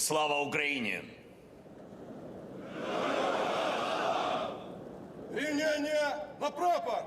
Слава Україні! Рівняння на прапор!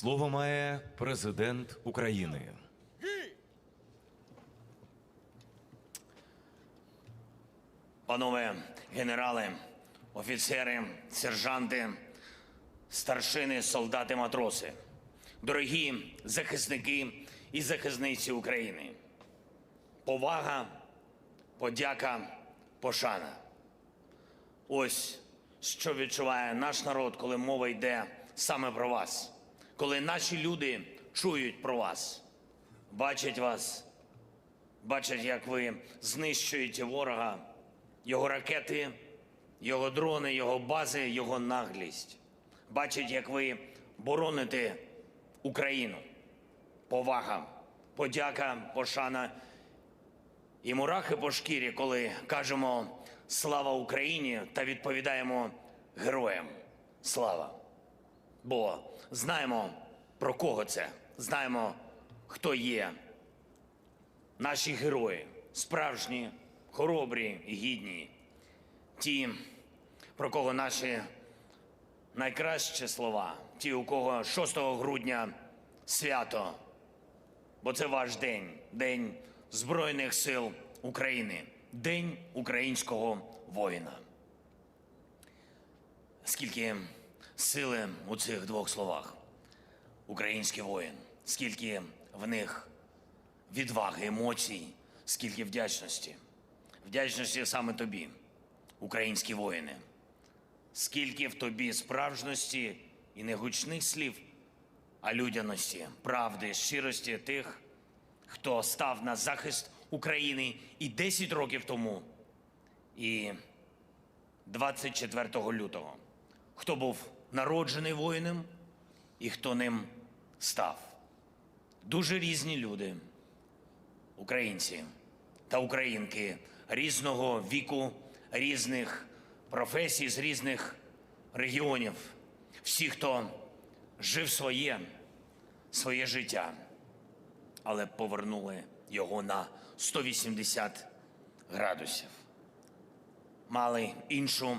Слово має президент України. Панове генерали, офіцери, сержанти, старшини, солдати, матроси, дорогі захисники і захисниці України. Повага, подяка, пошана. Ось що відчуває наш народ, коли мова йде саме про вас, коли наші люди чують про вас, бачать вас, бачать, як ви знищуєте ворога, його ракети, його дрони, його бази, його наглість. Бачать, як ви бороните Україну. Повага, подяка, пошана і мурахи по шкірі, коли кажемо слава Україні та відповідаємо героям слава. Бо знаємо про кого це, знаємо, хто є наші герої, справжні, хоробрі і гідні, ті, про кого наші найкращі слова, ті, у кого 6 грудня свято, бо це ваш день, день Збройних сил України, День українського воїна. Скільки сили у цих двох словах, український воїн, скільки в них відваги, емоцій, скільки вдячності. Вдячності саме тобі, українські воїни. Скільки в тобі справжності і не гучних слів, а людяності, правди, щирості тих, хто став на захист України і 10 років тому, і 24 лютого, хто був народжений воїном і хто ним став. Дуже різні люди, українці та українки різного віку, різних професій, з різних регіонів. Всі, хто жив своє, своє життя, але повернули його на 180 градусів. Мали іншу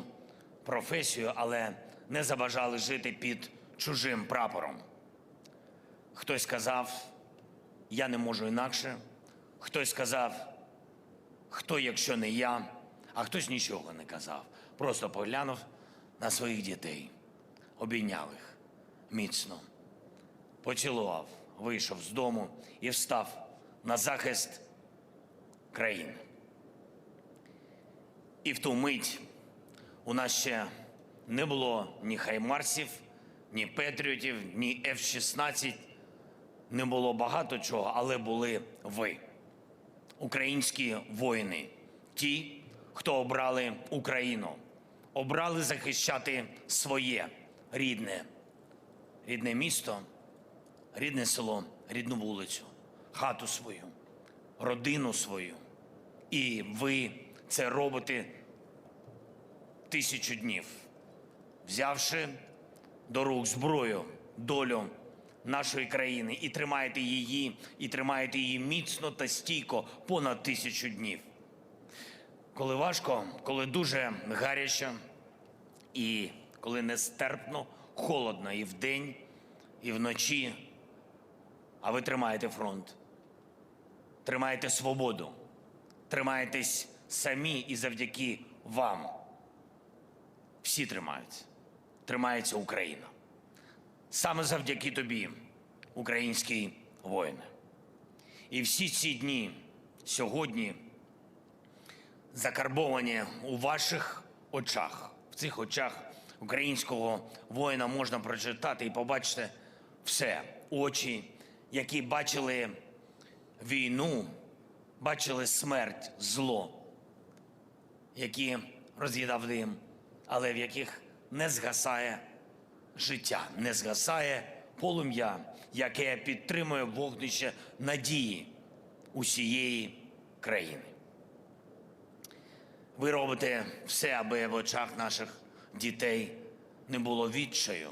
професію, але не забажали жити під чужим прапором. Хтось сказав, я не можу інакше. Хтось сказав, хто, якщо не я, а хтось нічого не казав. Просто поглянув на своїх дітей, обійняв їх міцно, поцілував, вийшов з дому і встав на захист країни. І в ту мить у нас ще не було ні хаймарсів, ні Петріотів, ні F-16, не було багато чого, але були ви, українські воїни, ті, хто обрали Україну, обрали захищати своє рідне, рідне місто, рідне село, рідну вулицю, хату свою, родину свою. І ви це робите тисячу днів, взявши до рук зброю, долю нашої країни і тримаєте її, і тримаєте її міцно та стійко понад тисячу днів. Коли важко, коли дуже гаряче, і коли нестерпно, холодно і вдень, і вночі, а ви тримаєте фронт, тримаєте свободу, тримаєтесь самі і завдяки вам. Всі тримаються. Тримається Україна. Саме завдяки тобі, український воїне. І всі ці дні сьогодні закарбовані у ваших очах. В цих очах українського воїна можна прочитати і побачити все. Очі, які бачили війну, бачили смерть, зло, які роз'їдав дим, але в яких не згасає життя, не згасає полум'я, яке підтримує вогнище надії усієї країни. Ви робите все, аби в очах наших дітей не було відчаю,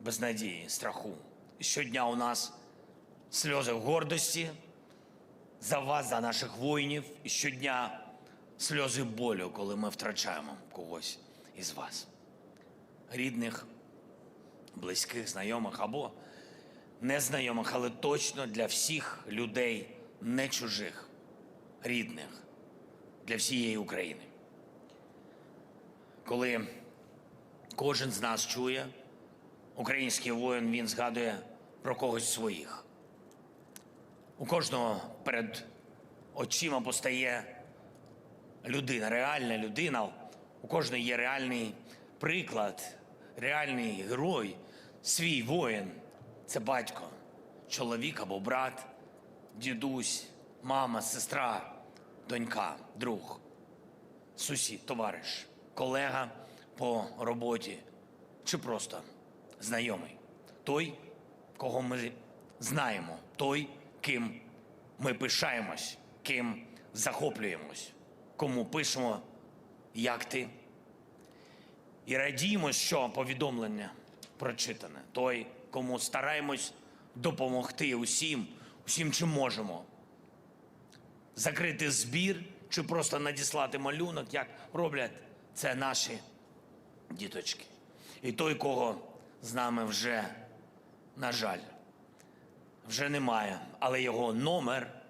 безнадії, страху. Щодня у нас сльози гордості за вас, за наших воїнів, і щодня сльози болю, коли ми втрачаємо когось із вас, рідних, близьких, знайомих або незнайомих, але точно для всіх людей не чужих, рідних, для всієї України. Коли кожен з нас чує, український воїн він згадує про когось своїх. У кожного перед очима постає людина, реальна людина. У кожного є реальний приклад, реальний герой, свій воїн. Це батько, чоловік або брат, дідусь, мама, сестра, донька, друг, сусід, товариш, колега по роботі чи просто знайомий. Той, кого ми знаємо, той, ким ми пишаємось, ким захоплюємось, кому пишемо, як ти. І радіємо, що повідомлення прочитане. Той, кому стараємось допомогти усім, усім, чим можемо. Закрити збір чи просто надіслати малюнок, як роблять це наші діточки. І той, кого з нами вже, на жаль, вже немає, але його номер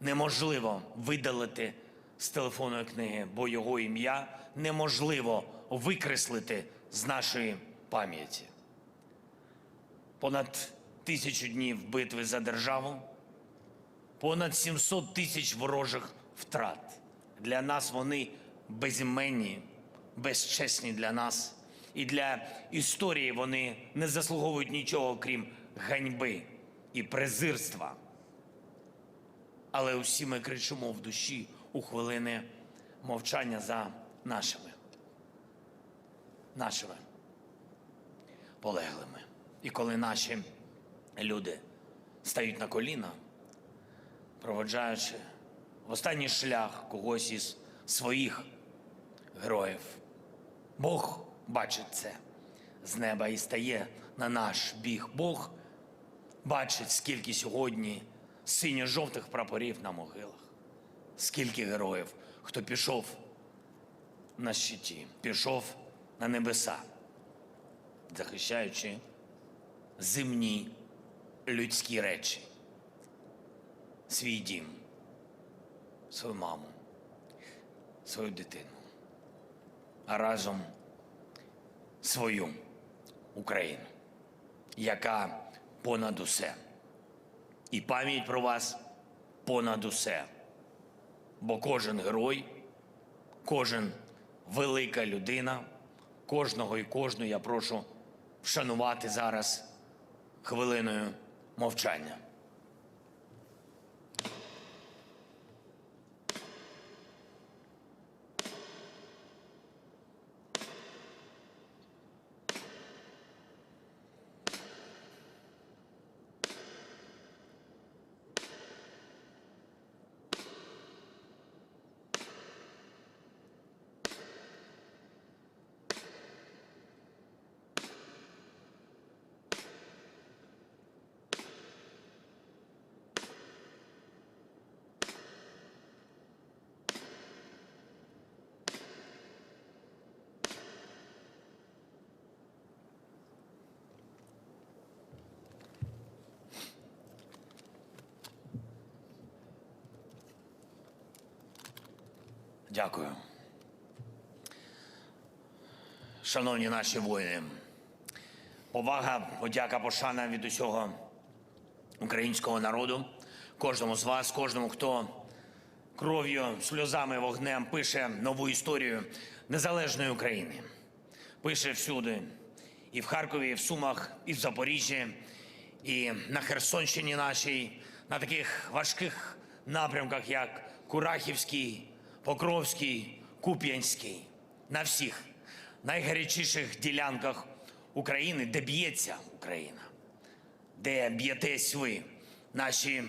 неможливо видалити з телефонної книги, бо його ім'я неможливо викреслити з нашої пам'яті. Понад тисячу днів битви за державу, понад 700 тисяч ворожих втрат. Для нас вони безіменні, безчесні для нас. І для історії вони не заслуговують нічого, крім ганьби і презирства. Але усі ми кричимо в душі у хвилини мовчання за нашими, нашими полеглими. І коли наші люди стають на коліна, проводжаючи в останній шлях когось із своїх героїв, Бог бачить це з неба і стає на наш біг. Бог бачить, скільки сьогодні синьо-жовтих прапорів на могилах, скільки героїв, хто пішов на щиті, пішов на небеса, захищаючи земні людські речі, свій дім, свою маму, свою дитину, а разом свою Україну, яка понад усе. І пам'ять про вас понад усе. Бо кожен герой, кожен велика людина, кожного і кожну я прошу вшанувати зараз хвилиною мовчання. Дякую. Шановні наші воїни, повага, подяка, пошана від усього українського народу, кожному з вас, кожному, хто кров'ю, сльозами, вогнем пише нову історію незалежної України. Пише всюди, і в Харкові, і в Сумах, і в Запоріжжі, і на Херсонщині нашій, на таких важких напрямках, як Курахівський, Покровський, Куп'янський, на всіх найгарячіших ділянках України, де б'ється Україна, де б'єтесь ви, наші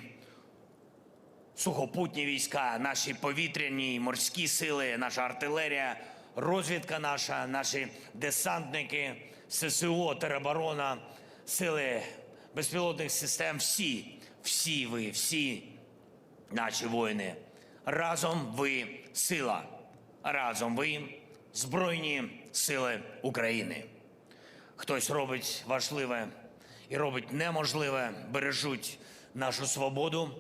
сухопутні війська, наші повітряні і морські сили, наша артилерія, розвідка наша, наші десантники, ССО, тероборона, сили безпілотних систем. Всі, всі ви, всі наші воїни. Разом ви сила. Разом ви Збройні сили України. Хтось робить важливе і робить неможливе, бережуть нашу свободу,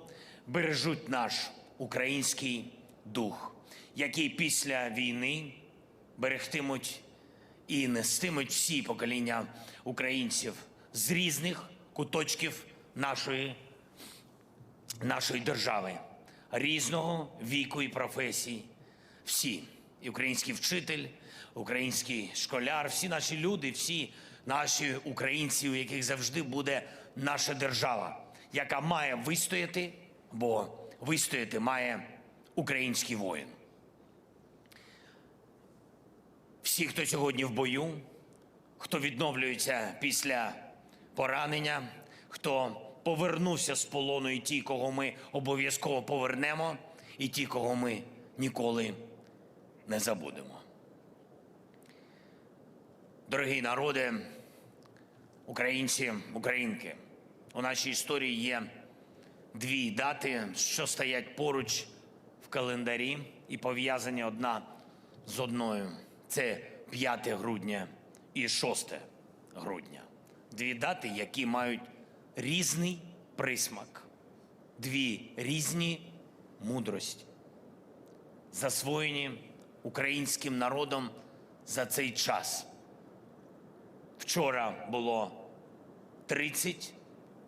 бережуть наш український дух, який після війни берегтимуть і нестимуть всі покоління українців з різних куточків нашої, нашої держави, різного віку і професій. Всі і український вчитель, український школяр, всі наші люди, всі наші українці, у яких завжди буде наша держава, яка має вистояти, бо вистояти має український воїн. Всі, хто сьогодні в бою, хто відновлюється після поранення, хто повернувся з полону, і ті, кого ми обов'язково повернемо, і ті, кого ми ніколи не забудемо. Дорогі народи, українці, українки, у нашій історії є дві дати, що стоять поруч в календарі і пов'язані одна з одною. Це 5 грудня і 6 грудня. Дві дати, які мають різний присмак, дві різні мудрості, засвоєні українським народом за цей час. Вчора було 30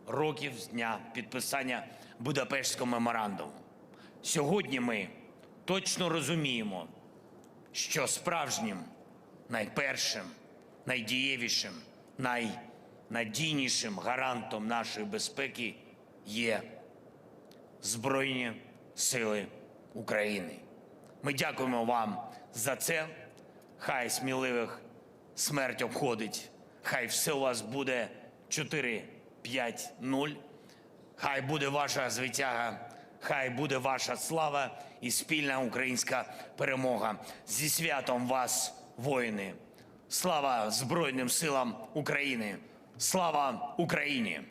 років з дня підписання Будапештського меморандуму. Сьогодні ми точно розуміємо, що справжнім, найпершим, найдієвішим, найнадійнішим гарантом нашої безпеки є Збройні Сили України. Ми дякуємо вам за це. Хай сміливих смерть обходить. Хай все у вас буде 4-5-0. Хай буде ваша звитяга, хай буде ваша слава і спільна українська перемога. Зі святом вас, воїни! Слава Збройним силам України! Слава Україні!